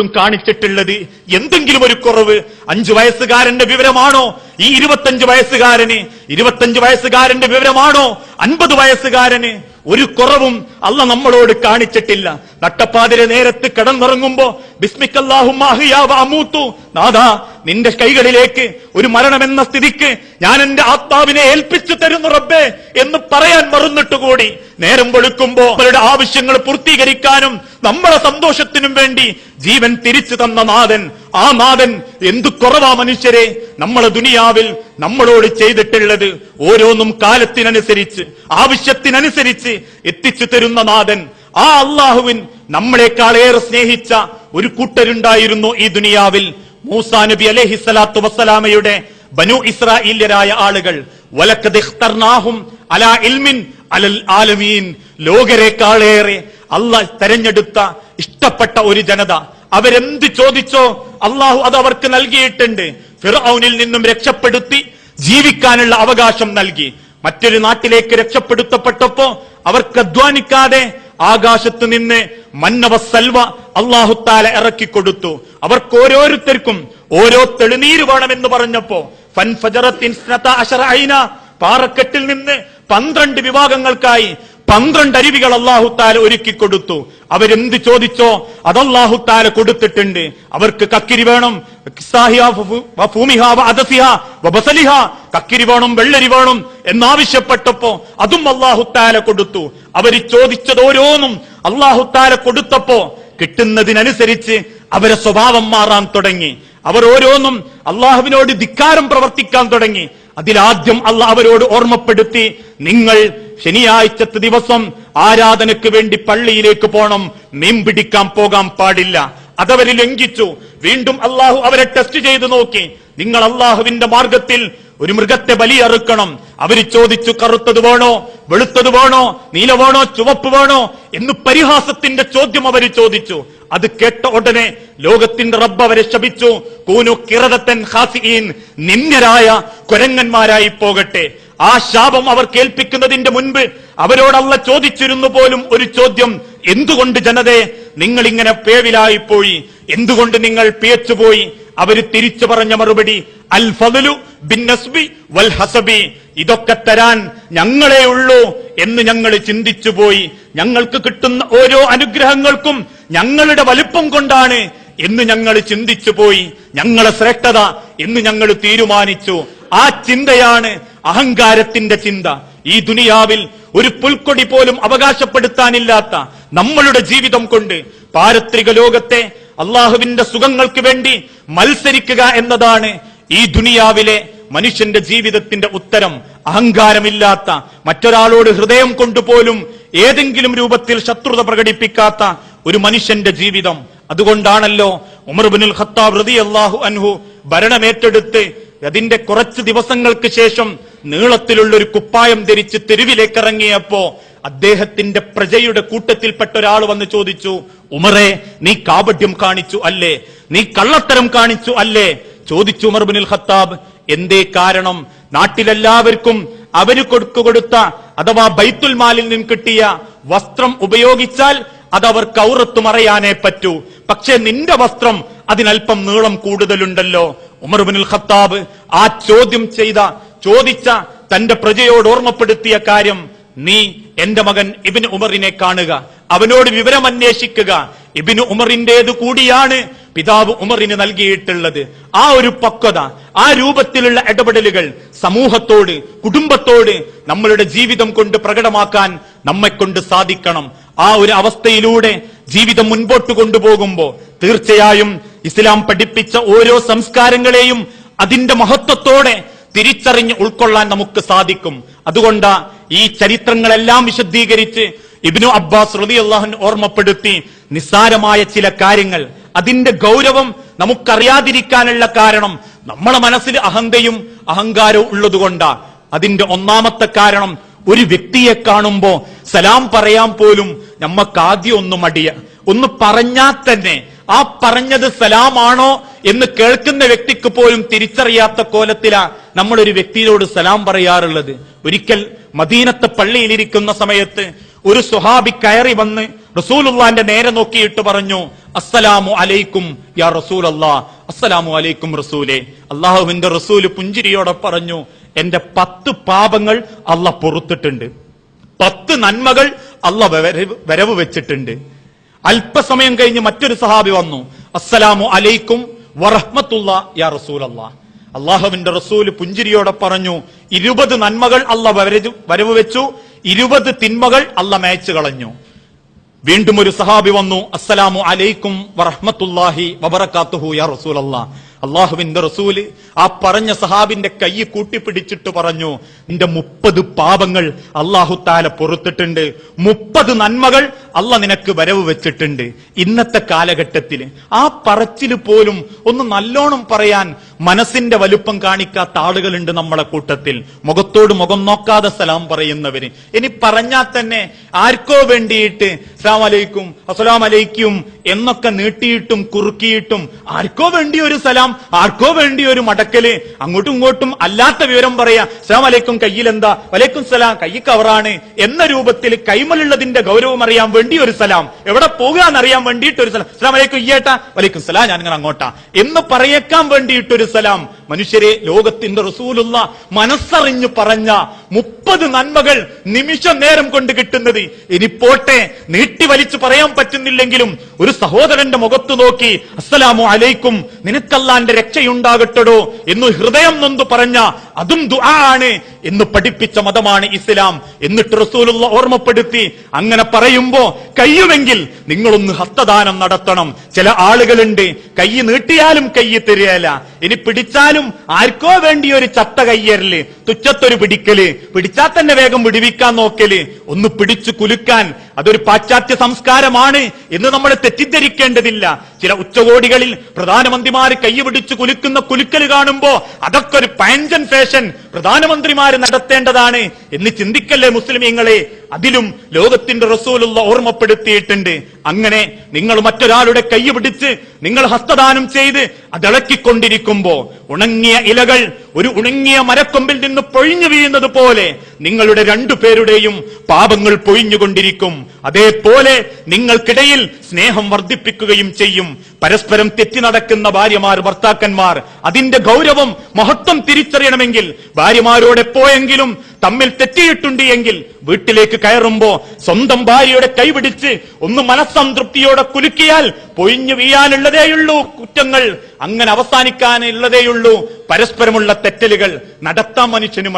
ും കാണിച്ചിട്ടുള്ളത് എന്തെങ്കിലും ഒരു കുറവ് അഞ്ചു വയസ്സുകാരന്റെ വിവരമാണോ? ഈ ഇരുപത്തഞ്ച് വയസ്സുകാരന് ഇരുപത്തഞ്ച് വയസ്സുകാരന്റെ വിവരമാണോ? അൻപത് വയസ്സുകാരന് ഒരു കുറവും അല്ല നമ്മളോട് കാണിച്ചിട്ടില്ല. നട്ടപ്പാതിരെ നേരത്ത് കിടന്നുറങ്ങുമ്പോ ബിസ്മിക്കല്ലാഹുമാഹിയാവൂത്തു നാദാ നിന്റെ കൈകളിലേക്ക് ഒരു മരണമെന്ന സ്ഥിതിക്ക് ഞാൻ എന്റെ ആത്മാവിനെ ഏൽപ്പിച്ചു തരുന്നു റബ്ബേ എന്ന് പറയാൻ മറന്നിട്ട് കൂടി നേരം വെളുക്കുമ്പോ അവരുടെ ആവശ്യങ്ങൾ പൂർത്തീകരിക്കാനും നമ്മളെ സന്തോഷത്തിനും വേണ്ടി ജീവൻ തിരിച്ചു തന്ന നാഥൻ. ആ നാഥൻ എന്തു കുറവാ മനുഷ്യരെ നമ്മളെ ദുനിയാവിൽ നമ്മളോട് ചെയ്തിട്ടുള്ളത് ഓരോന്നും കാലത്തിനനുസരിച്ച് ആവശ്യത്തിനനുസരിച്ച് എത്തിച്ചു തരുന്ന നാഥൻ. ആ അള്ളാഹുവിൻ നമ്മളെക്കാൾ ഏറെ സ്നേഹിച്ച ഒരു കൂട്ടരുണ്ടായിരുന്നു ഈ ദുനിയാവിൽ. മൂസാ നബി അലഹി സ്വലാത്തു വസ്സലാമയുടെ ബനു ഇസ്രായേല്യരായ ആളുകൾ. ഇൽമിൻ അലൽ ആലമീൻ. ലോകരെക്കാളേറെ അല്ല തെരഞ്ഞെടുത്ത ഇഷ്ടപ്പെട്ട ഒരു ജനത. അവരെന്ത് ചോദിച്ചോ അള്ളാഹു അത് അവർക്ക് നൽകിയിട്ടുണ്ട്. ഫിറൌനിൽ നിന്നും രക്ഷപ്പെടുത്തി ജീവിക്കാനുള്ള അവകാശം നൽകി. മറ്റൊരു നാട്ടിലേക്ക് രക്ഷപ്പെടുത്തപ്പെട്ടപ്പോ അവർക്ക് അധ്വാനിക്കാതെ ആകാശത്ത് നിന്ന് മന്നവ സൽവ അള്ളാഹുത്താല ഇറക്കിക്കൊടുത്തു അവർക്ക് ഓരോരുത്തർക്കും ഓരോ തെളിനീര് വേണമെന്ന് പറഞ്ഞപ്പോ പാറക്കെട്ടിൽ നിന്ന് പന്ത്രണ്ട് വിഭാഗങ്ങൾക്കായി പന്ത്രണ്ട് അരുവികൾ അള്ളാഹുത്താല ഒരുക്കി കൊടുത്തു. അവരെന്ത് ചോദിച്ചോ അത് അള്ളാഹുത്താല കൊടുത്തിട്ടുണ്ട്. അവർക്ക് കക്കിരി വേണം. കക്കിരി വേണം വെള്ളരി വേണം എന്നാവശ്യപ്പെട്ടപ്പോ അതും അള്ളാഹുത്താല കൊടുത്തു. അവർ ചോദിച്ചത് ഓരോന്നും അള്ളാഹുത്താല കൊടുത്തപ്പോ കിട്ടുന്നതിനനുസരിച്ച് അവരെ സ്വഭാവം മാറാൻ തുടങ്ങി. അവർ ഓരോന്നും അള്ളാഹുവിനോട് ധിക്കാരം പ്രവർത്തിക്കാൻ തുടങ്ങി. അതിലാദ്യം അള്ളാഹ് അവരോട് ഓർമ്മപ്പെടുത്തി നിങ്ങൾ ശനിയാഴ്ചത്തെ ദിവസം ആരാധനയ്ക്ക് വേണ്ടി പള്ളിയിലേക്ക് പോണം. മീൻ പിടിക്കാൻ പോകാൻ പാടില്ല. അതവര് ലംഘിച്ചു. വീണ്ടും അള്ളാഹു അവരെ ടെസ്റ്റ് ചെയ്തു നോക്കി. നിങ്ങൾ അള്ളാഹുവിന്റെ മാർഗത്തിൽ ഒരു മൃഗത്തെ ബലിയറുക്കണം. അവർ ചോദിച്ചു കറുത്തത് വേണോ? വെളുത്തത് വേണോ? നീല വേണോ? ചുവപ്പ് വേണോ? എന്ന് പരിഹാസത്തിന്റെ ചോദ്യം അവർ ചോദിച്ചു. അത് കേട്ട ഉടനെ ലോകത്തിന്റെ റബ്ബ് അവരെ ശപിച്ചു. കൂനു കിറതത്തൻ ഹാസിൻ നിന്ദരായ കുരങ്ങന്മാരായി പോകട്ടെ. ആ ശാപം അവർ കേൾപ്പിക്കുന്നതിന്റെ മുൻപ് അവരോടല്ല ചോദിച്ചിരുന്നു പോലും ഒരു ചോദ്യം എന്തുകൊണ്ട് ജനതയെ നിങ്ങൾ ഇങ്ങനെ പേവിലായിപ്പോയി? എന്തുകൊണ്ട് നിങ്ങൾ പിയച്ചുപോയി അവർ തിരിച്ചു പറഞ്ഞ മറുപടി അൽ ഫദലു ബിൻ നസ്ബി വൽ ഹസബി ഇതൊക്കെ തരാൻ ഞങ്ങളെ ഉള്ളൂ എന്ന് ഞങ്ങൾ ചിന്തിച്ചു പോയി. ഞങ്ങൾക്ക് കിട്ടുന്ന ഓരോ അനുഗ്രഹങ്ങൾക്കും ഞങ്ങളുടെ വലുപ്പം കൊണ്ടാണ് എന്ന് ഞങ്ങൾ ചിന്തിച്ചു പോയി. ഞങ്ങളെ ശ്രേഷ്ഠത എന്ന് ഞങ്ങൾ തീരുമാനിച്ചു. ആ ചിന്തയാണ് അഹങ്കാരത്തിന്റെ ചിന്ത. ഈ ദുനിയാവിൽ ഒരു പുൽക്കൊടി പോലും അവകാശപ്പെടുത്താനില്ലാത്ത നമ്മളുടെ ജീവിതം കൊണ്ട് പാരത്രിക ലോകത്തെ അള്ളാഹുവിന്റെ സുഖങ്ങൾക്ക് വേണ്ടി മത്സരിക്കുക എന്നതാണ് ഈ ദുനിയാവിലെ മനുഷ്യന്റെ ജീവിതത്തിന്റെ ഉത്തരം. അഹങ്കാരമില്ലാത്ത മറ്റൊരാളോട് ഹൃദയം കൊണ്ടുപോലും ഏതെങ്കിലും രൂപത്തിൽ ശത്രുത പ്രകടിപ്പിക്കാത്ത ഒരു മനുഷ്യന്റെ ജീവിതം. അതുകൊണ്ടാണല്ലോ ഉമർ ബിനുൽ ഖത്താബ് റതി അള്ളാഹു അൻഹു ഭരണമേറ്റെടുത്ത് അതിന്റെ കുറച്ച് ദിവസങ്ങൾക്ക് ശേഷം നീളത്തിലുള്ള ഒരു കുപ്പായം ധരിച്ച് തെരുവിലേക്ക് ഇറങ്ങിയപ്പോ അദ്ദേഹത്തിന്റെ പ്രജയുടെ കൂട്ടത്തിൽപ്പെട്ട ഒരാൾ വന്ന് ചോദിച്ചു ഉമറെ നീ കാപട്യം കാണിച്ചു അല്ലേ? നീ കള്ളത്തരം കാണിച്ചു അല്ലേ? ചോദിച്ചു ഉമർ ബിനുൽ ഖത്താബ് എന്തേ കാരണം? നാട്ടിലെല്ലാവർക്കും അവന് കൊടുക്കു കൊടുത്ത അഥവാ ബൈത്തുൽ മാലിൽ നിന്ന് കിട്ടിയ വസ്ത്രം ഉപയോഗിച്ചാൽ അത് അവർ കൗറത്ത് മറയാനേ പറ്റൂ. പക്ഷെ നിന്റെ വസ്ത്രം അതിനൽപ്പം നീളം കൂടുതലുണ്ടല്ലോ. ഉമർ ബിനുൽ ഖത്താബ് ആ ചോദ്യം ചെയ്ത ചോദിച്ച തന്റെ പ്രജയോട് ഓർമ്മപ്പെടുത്തിയ കാര്യം നീ എന്റെ മകൻ ഇബിന് ഉമറിനെ കാണുക. അവനോട് വിവരം അന്വേഷിക്കുക. ഇബിന് ഉമറിന്റേത് കൂടിയാണ് പിതാവ് ഉമറിന് നൽകിയിട്ടുള്ളത്. ആ ഒരു പക്വത ആ രൂപത്തിലുള്ള ഇടപെടലുകൾ സമൂഹത്തോട് കുടുംബത്തോട് നമ്മളുടെ ജീവിതം കൊണ്ട് പ്രകടമാക്കാൻ നമ്മെ കൊണ്ട് സാധിക്കണം. ആ ഒരു അവസ്ഥയിലൂടെ ജീവിതം മുൻപോട്ട് കൊണ്ടുപോകുമ്പോൾ തീർച്ചയായും ഇസ്ലാം പഠിപ്പിച്ച ഓരോ സംസ്കാരങ്ങളെയും അതിന്റെ മഹത്വത്തോടെ തിരിച്ചറിഞ്ഞ് ഉൾക്കൊള്ളാൻ നമുക്ക് സാധിക്കും. അതുകൊണ്ട് ഈ ചരിത്രങ്ങളെല്ലാം വിശദീകരിച്ച് ഇബിനു അബ്ബാസ് റതി ഓർമ്മപ്പെടുത്തി നിസ്സാരമായ ചില കാര്യങ്ങൾ. അതിന്റെ ഗൗരവം നമുക്കറിയാതിരിക്കാനുള്ള കാരണം നമ്മളെ മനസ്സിൽ അഹന്തയും അഹങ്കാരവും ഉള്ളതുകൊണ്ടാ. അതിന്റെ ഒന്നാമത്തെ കാരണം ഒരു വ്യക്തിയെ കാണുമ്പോ സലാം പറയാൻ പോലും നമ്മക്ക് ആദ്യം ഒന്ന് മടിയ. ഒന്ന് പറഞ്ഞാൽ തന്നെ ആ പറഞ്ഞത് സലാമാണോ എന്ന് കേൾക്കുന്ന വ്യക്തിക്ക് പോലും തിരിച്ചറിയാത്ത കോലത്തിലാണ് നമ്മൾ ഒരു വ്യക്തിയോട് സലാം പറയാറുള്ളത്. ഒരിക്കൽ മദീനത്തെ പള്ളിയിലിരിക്കുന്ന സമയത്ത് ഒരു സുഹാബി കയറി വന്ന് റസൂലുള്ളാന്റെ നേരെ നോക്കിയിട്ട് പറഞ്ഞു അസ്സലാമു അലൈക്കും യാ റസൂൽ അല്ലാ അസ്സലാമു അലൈക്കും റസൂലെ. അള്ളാഹുവിന്റെ റസൂൽ പുഞ്ചിരിയോടെ പറഞ്ഞു എന്റെ പത്ത് പാപങ്ങൾ അല്ല പൊറത്തിട്ടുണ്ട്. പത്ത് നന്മകൾ വരവ് വരവ് വെച്ചിട്ടുണ്ട്. അല്പസമയം കഴിഞ്ഞ് മറ്റൊരു സഹാബി വന്നു. അസ്സലാമു അലൈക്കും വറഹ്മത്തുള്ള യാ റസൂൽ അല്ലാ അള്ളാഹുവിന്റെ റസൂൽ പുഞ്ചിരിയോടെ പറഞ്ഞു ഇരുപത് നന്മകൾ അല്ല വരവ് വെച്ചു ഇരുപത് തിന്മകൾ അല്ല മേച്ചു കളഞ്ഞു. വീണ്ടും ഒരു സഹാബി വന്നു അസ്സലാമു അലൈക്കും വറഹ്മത്തുല്ലാഹി വബറക്കാത്തുഹു യാ റസൂലല്ലാ. അള്ളാഹുവിന്റെ റസൂൽ ആ പറഞ്ഞ സഹാബിന്റെ കൈ കൂട്ടിപ്പിടിച്ചിട്ട് പറഞ്ഞു നിന്റെ മുപ്പത് പാപങ്ങൾ അള്ളാഹു താല പൊറത്തിട്ടുണ്ട്. മുപ്പത് നന്മകൾ അല്ല നിനക്ക് വരവ് വെച്ചിട്ടുണ്ട്. ഇന്നത്തെ കാലഘട്ടത്തിൽ ആ പറച്ചിൽ പോലും ഒന്ന് നല്ലോണം പറയാൻ മനസ്സിന്റെ വലുപ്പം കാണിക്കാത്ത ആളുകളുണ്ട് നമ്മളെ കൂട്ടത്തിൽ. മുഖത്തോട് മുഖം നോക്കാതെ സലാം പറയുന്നവര്. ഇനി പറഞ്ഞാൽ തന്നെ ആർക്കോ വേണ്ടിയിട്ട് അസ്ലാം അലൈക്കും അസ്സലാം അലൈക്കും എന്നൊക്കെ നീട്ടിയിട്ടും കുറുക്കിയിട്ടും ആർക്കോ വേണ്ടി ഒരു സലാം ആർക്കോ വേണ്ടി ഒരു മടക്കൽ അങ്ങോട്ടും ഇങ്ങോട്ടും അല്ലാത്ത വിവരം പറയാ സലാം അലൈക്കും കയ്യിൽ എന്താ വലൈക്കും സലാം കൈ കവറാണ് എന്ന രൂപത്തിൽ കൈമലുള്ളതിന്റെ ഗൗരവം അറിയാൻ വേണ്ടി ഒരു സലാം. എവിടെ പോകുക എന്നറിയാൻ വേണ്ടിയിട്ട് ഒരു സലാം. സലാം അലൈക്കും ഈയേട്ടാ വലൈക്കും സലാം ഞാൻ ഇങ്ങനെ അങ്ങോട്ടാ. എന്ന് പറയേക്കാൻ വേണ്ടിയിട്ടൊരു സലാം. മനുഷ്യരെ ലോകത്തിന്റെ റസൂലുള്ള മനസ്സറിഞ്ഞു പറഞ്ഞ മുപ്പത് നന്മകൾ നിമിഷ നേരം കൊണ്ട് കിട്ടുന്നത്. ഇനി പോട്ടെ നീട്ടി വലിച്ചു പറയാൻ പറ്റുന്നില്ലെങ്കിലും ഒരു സഹോദരന്റെ മുഖത്ത് നോക്കി അസ്സലാമു അലൈക്കും നിനക്കല്ലാന്റെ രക്ഷയുണ്ടാകട്ടടോ എന്ന് ഹൃദയം നൊന്തു പറഞ്ഞ അതും ദുആ ആണ് എന്ന് പഠിപ്പിച്ച മതമാണ് ഇസ്ലാം. എന്നിട്ട് റസൂലുള്ള ഓർമ്മപ്പെടുത്തി അങ്ങനെ പറയുമ്പോ കഴിയുമെങ്കിൽ നിങ്ങളൊന്ന് ഹസ്തദാനം നടത്തണം. ചില ആളുകളുണ്ട് കൈ നീട്ടിയാലും കൈ തരികയല്ല ഇനി പിടിച്ചാലും ആർക്കോ വേണ്ടി ഒരു ചത്ത കയ്യരൽ തുച്ചത്തൊരു പിടിക്കൽ. പിടിച്ചാൽ തന്നെ വേഗം വിടുവിക്കാൻ നോക്കൽ. ഒന്ന് പിടിച്ചു കുലുക്കാൻ അതൊരു പാശ്ചാത്യ സംസ്കാരമാണ് എന്ന് നമ്മൾ തെറ്റിദ്ധരിക്കേണ്ടതില്ല. ചില ഉച്ചകോടികളിൽ പ്രധാനമന്ത്രിമാര് കൈപിടിച്ച് കുലുക്കുന്ന കുലുക്കൽ കാണുമ്പോ അതൊക്കെ ഒരു പയഞ്ചൻ ഫാഷൻ പ്രധാനമന്ത്രിമാര് നടത്തേണ്ടതാണ് എന്ന് ചിന്തിക്കല്ലേ മുസ്ലിമീങ്ങളെ? അതിലും ലോകത്തിന്റെ റസൂലുള്ള ഓർമ്മപ്പെടുത്തിയിട്ടുണ്ട്. അങ്ങനെ നിങ്ങൾ മറ്റൊരാളുടെ കൈ പിടിച്ച് നിങ്ങൾ ഹസ്തദാനം ചെയ്ത് അതിളക്കിക്കൊണ്ടിരിക്കുമ്പോ ഉണങ്ങിയ ഇലകൾ ഒരു ഉണങ്ങിയ മരക്കൊമ്പിൽ നിന്ന് പൊഴിഞ്ഞു വീഴുന്നത് പോലെ നിങ്ങളുടെ രണ്ടു പേരുടെയും പാപങ്ങൾ പൊഴിഞ്ഞുകൊണ്ടിരിക്കും. അതേപോലെ നിങ്ങൾക്കിടയിൽ സ്നേഹം വർദ്ധിപ്പിക്കുകയും ചെയ്യും. പരസ്പരം തെറ്റി നടക്കുന്ന ഭാര്യമാർ ഭർത്താക്കന്മാർ അതിന്റെ ഗൗരവം മഹത്വം തിരിച്ചറിയണമെങ്കിൽ ഭാര്യമാരോട് എപ്പോയെങ്കിലും തമ്മിൽ തെറ്റിയിട്ടുണ്ട് എങ്കിൽ വീട്ടിലേക്ക് കയറുമ്പോ സ്വന്തം ഭാര്യയുടെ കൈപിടിച്ച് ഒന്ന് മനസ്സംതൃപ്തിയോടെ കുലുക്കിയാൽ പൊയിഞ്ഞു വീഴാനുള്ളതേയുള്ളൂ കുറ്റങ്ങൾ. അങ്ങനെ അവസാനിക്കാനുള്ളതേയുള്ളൂ പരസ്പരമുള്ള തെറ്റലുകൾ നടത്താൻ മനുഷ്യന്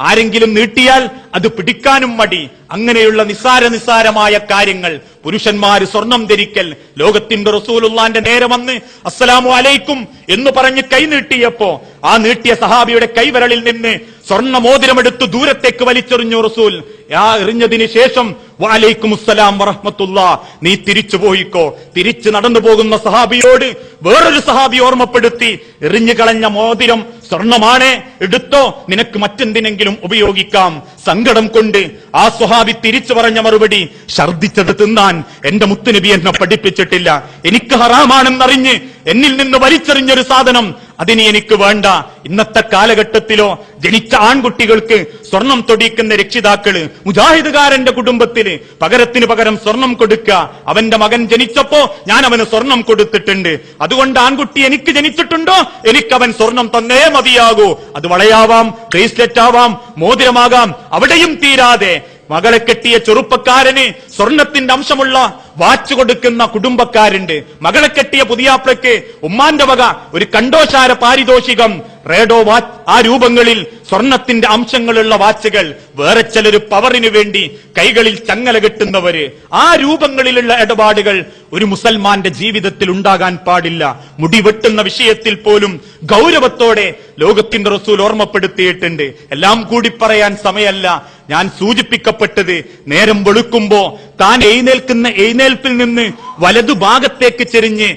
ആരെങ്കിലും നീട്ടിയാൽ അത് പിടിക്കാനും മടി. അങ്ങനെയുള്ള നിസ്സാര നിസ്സാരമായ കാര്യങ്ങൾ പുരുഷന്മാര് സ്വർണം ധരിക്കൽ. ലോകത്തിന്റെ റസൂലുള്ളാന്റെ നേരെ വന്ന് അസ്സലാമു അലൈക്കും എന്ന് പറഞ്ഞ് കൈ നീട്ടിയപ്പോ ആ നീട്ടിയ സഹാബിയുടെ കൈവരളിൽ നിന്ന് സ്വർണ മോതിരമെടുത്ത് ദൂരത്തേക്ക് വലിച്ചെറിഞ്ഞു റസൂൽ. ആ എറിഞ്ഞതിന് ശേഷം വാലൈക്കും അസ്സലാം വറഹമത്തുള്ള നീ തിരിച്ചു പോയിക്കോ. തിരിച്ചു നടന്നു പോകുന്ന സഹാബിയോട് വേറൊരു സഹാബി ഓർമ്മപ്പെടുത്തി എറിഞ്ഞു കളഞ്ഞ മോതിരം സ്വർണമാണ് എടുത്തോ നിനക്ക് മറ്റെന്തിനെങ്കിലും ഉപയോഗിക്കാം. സങ്കടം കൊണ്ട് ആ സ്വഹാബി തിരിച്ചു പറഞ്ഞ മറുപടി ഛർദിച്ചത് തിന്നാൻ എന്റെ മുത്തുനബി എന്നെ പഠിപ്പിച്ചിട്ടില്ല. എനിക്ക് ഹറാമാണെന്നറിഞ്ഞ് എന്നിൽ നിന്ന് വലിച്ചെറിഞ്ഞൊരു സാധനം അതിന് എനിക്ക് വേണ്ട. ഇന്നത്തെ കാലഘട്ടത്തിലോ ജനിച്ച ആൺകുട്ടികൾക്ക് സ്വർണം തൊടിക്കുന്ന രക്ഷിതാക്കൾ മുജാഹിദുകാരന്റെ കുടുംബത്തിന് പകരത്തിന് പകരം സ്വർണം കൊടുക്ക. അവന്റെ മകൻ ജനിച്ചപ്പോ ഞാൻ അവന് സ്വർണം കൊടുത്തിട്ടുണ്ട്. അതുകൊണ്ട് ആൺകുട്ടി എനിക്ക് ജനിച്ചിട്ടുണ്ടോ? എനിക്ക് അവൻ സ്വർണം തന്നേ മതിയാകൂ. അത് വളയാവാം ബ്രേസ്ലെറ്റ് ആവാം മോതിരമാകാം. അവിടെയും തീരാതെ മകളെ കെട്ടിയ ചെറുപ്പക്കാരന് സ്വർണത്തിന്റെ അംശമുള്ള വാച്ച് കൊടുക്കുന്ന കുടുംബക്കാരുണ്ട്. മകളെ കെട്ടിയ പുതിയാപ്ലയ്ക്ക് ഉമ്മാന്റെ വക ഒരു കണ്ടോശാര പാരിതോഷികം റേഡോ വാച്ച് ആ രൂപങ്ങളിൽ സ്വർണത്തിന്റെ അംശങ്ങളുള്ള വാച്ചുകൾ. വേറെ ചിലര് പവറിന് വേണ്ടി കൈകളിൽ ചങ്ങല കെട്ടുന്നവര്. ആ രൂപങ്ങളിലുള്ള ഇടപാടുകൾ ഒരു മുസൽമാന്റെ ജീവിതത്തിൽ ഉണ്ടാകാൻ പാടില്ല. മുടി വെട്ടുന്ന വിഷയത്തിൽ പോലും ഗൗരവത്തോടെ ലോകത്തിന്റെ റസൂൽ ഓർമ്മപ്പെടുത്തിയിട്ടുണ്ട്. എല്ലാം കൂടി പറയാൻ സമയമല്ല ഞാൻ സൂചിപ്പിക്കപ്പെട്ടത് നേരം വെളുക്കുമ്പോ താൻ എഴുന്നേൽക്കുന്ന എഴുന്നേൽപ്പിൽ നിന്ന് വലതു ഭാഗത്തേക്ക് ചെരിഞ്ഞ്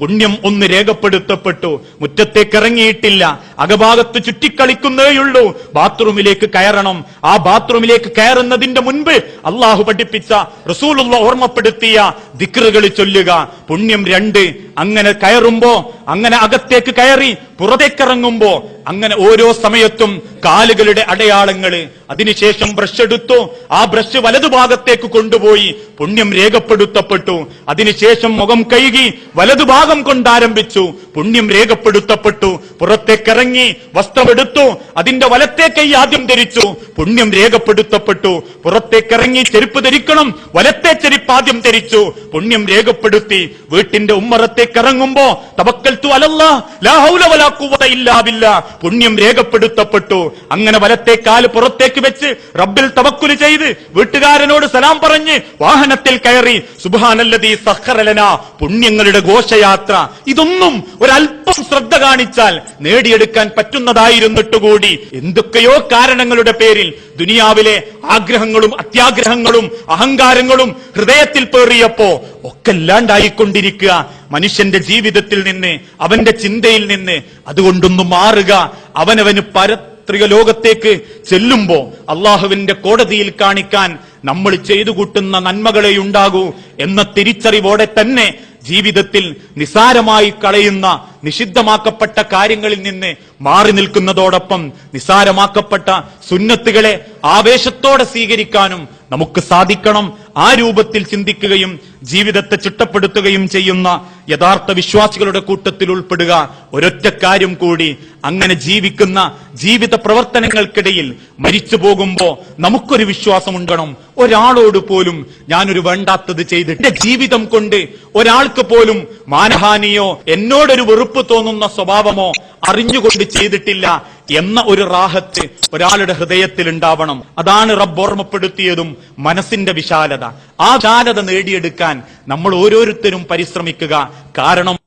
പുണ്യം ഒന്ന് രേഖപ്പെടുത്തപ്പെട്ടു. മുറ്റത്തേക്ക് ഇറങ്ങിയിട്ടില്ല. അകഭാഗത്ത് ചുറ്റിക്കളിക്കുന്നേയുള്ളൂ ബാത്റൂമിലേക്ക് കയറണം. ആ ബാത്റൂമിലേക്ക് കയറുന്നതിന്റെ മുൻപ് അള്ളാഹു പഠിപ്പിച്ച റസൂലുള്ള ഓർമ്മപ്പെടുത്തിയ ദിക്റുകൾ ചൊല്ലുക. പുണ്യം രണ്ട് അങ്ങനെ കയറുമ്പോ അങ്ങനെ അകത്തേക്ക് കയറി പുറത്തേക്കിറങ്ങുമ്പോ അങ്ങനെ ഓരോ സമയത്തും കാലുകളുടെ അടയാളങ്ങൾ. അതിനുശേഷം ബ്രഷ് എടുത്തു. ആ ബ്രഷ് വലതുഭാഗത്തേക്ക് കൊണ്ടുപോയി. പുണ്യം രേഖപ്പെടുത്തപ്പെട്ടു. അതിനുശേഷം മുഖം കഴുകി വലതുഭാഗം കൊണ്ടാരംഭിച്ചു പുണ്യം രേഖപ്പെടുത്തപ്പെട്ടു. പുറത്തേക്കിറങ്ങി വസ്ത്രമെടുത്തു അതിന്റെ വലത്തെ കൈ ആദ്യം ധരിച്ചു പുണ്യം രേഖപ്പെടുത്തപ്പെട്ടു. പുറത്തേക്കിറങ്ങി ചെരുപ്പ് ധരിക്കണം വലത്തെ ചെരുപ്പ് ആദ്യം ധരിച്ചു പുണ്യം രേഖപ്പെടുത്തി. വീട്ടിന്റെ ഉമ്മറത്തേക്ക് ഇറങ്ങുമ്പോ തവക്കൽത്തു അലല്ലാ ലാ ഹൗല വലാ ഖുവത ഇല്ലാ ബില്ലാ പുണ്യം രേഖപ്പെടുത്തപ്പെട്ടു. അങ്ങനെ വലത്തെ കാൽ പുറത്തേക്ക് വെച്ച് റബ്ബിൽ തവക്കുൽ ചെയ്ത് വീട്ടുകാരനോട് സലാം പറഞ്ഞ് വാഹനത്തിൽ കയറി സുബാനല്ലതീ സഹറലന പുണ്യങ്ങളുടെ ഘോഷയാത്ര. ഇതൊന്നും ഒരല്പം ശ്രദ്ധ കാണിച്ചാൽ നേടിയെടുക്കാൻ പറ്റുന്നതായിരുന്നിട്ടുകൂടി. എന്തൊക്കെയോ കാരണങ്ങളുടെ പേരിൽ ദുനിയാവിലെ ആഗ്രഹങ്ങളും അത്യാഗ്രഹങ്ങളും അഹങ്കാരങ്ങളും ഹൃദയത്തിൽ പേറിയപ്പോ ഒക്കെ ഇല്ലാണ്ടായിക്കൊണ്ടിരിക്കുക മനുഷ്യന്റെ ജീവിതത്തിൽ നിന്ന് അവന്റെ ചിന്തയിൽ നിന്ന് അതുകൊണ്ടൊന്ന് മാറുക. അവനവന് പരത്രിക ലോകത്തേക്ക് ചെല്ലുമ്പോ അള്ളാഹുവിന്റെ കോടതിയിൽ കാണിക്കാൻ നമ്മൾ ചെയ്തു കൂട്ടുന്ന നന്മകളെ ഉണ്ടാകൂ എന്ന തിരിച്ചറിവോടെ തന്നെ ജീവിതത്തിൽ നിസാരമായി കളയുന്ന നിഷിദ്ധമാക്കപ്പെട്ട കാര്യങ്ങളിൽ നിന്ന് മാറി നിൽക്കുന്നതോടൊപ്പം നിസാരമാക്കപ്പെട്ട സുന്നത്തുകളെ ആവേശത്തോടെ സ്വീകരിക്കാനും നമുക്ക് സാധിക്കണം. ആ രൂപത്തിൽ ചിന്തിക്കുകയും ജീവിതത്തെ ചിട്ടപ്പെടുത്തുകയും ചെയ്യുന്ന യഥാർത്ഥ വിശ്വാസികളുടെ കൂട്ടത്തിൽ ഉൾപ്പെടുക. ഒരൊറ്റ കാര്യം കൂടി അങ്ങനെ ജീവിക്കുന്ന ജീവിത പ്രവർത്തനങ്ങൾക്കിടയിൽ മരിച്ചു പോകുമ്പോ നമുക്കൊരു വിശ്വാസം ഉണ്ടണം ഒരാളോട് പോലും ഞാനൊരു വേണ്ടാത്തത് ചെയ്തിട്ട് ജീവിതം കൊണ്ട് ഒരാൾക്ക് പോലും മാനഹാനിയോ എന്നോടൊരു വെറുപ്പ് തോന്നുന്ന സ്വഭാവമോ അറിഞ്ഞുകൊണ്ട് ചെയ്തിട്ടില്ല എന്ന ഒരു റാഹത്ത് ഒരാളുടെ ഹൃദയത്തിൽ ഉണ്ടാവണം അതാണ് റബ്ബ് ഓർമ്മപ്പെടുത്തിയതും മനസ്സിന്റെ വിശാലത. ആ വിശാലത നേടിയെടുക്കാൻ നമ്മൾ ഓരോരുത്തരും പരിശ്രമിക്കുക. കാരണം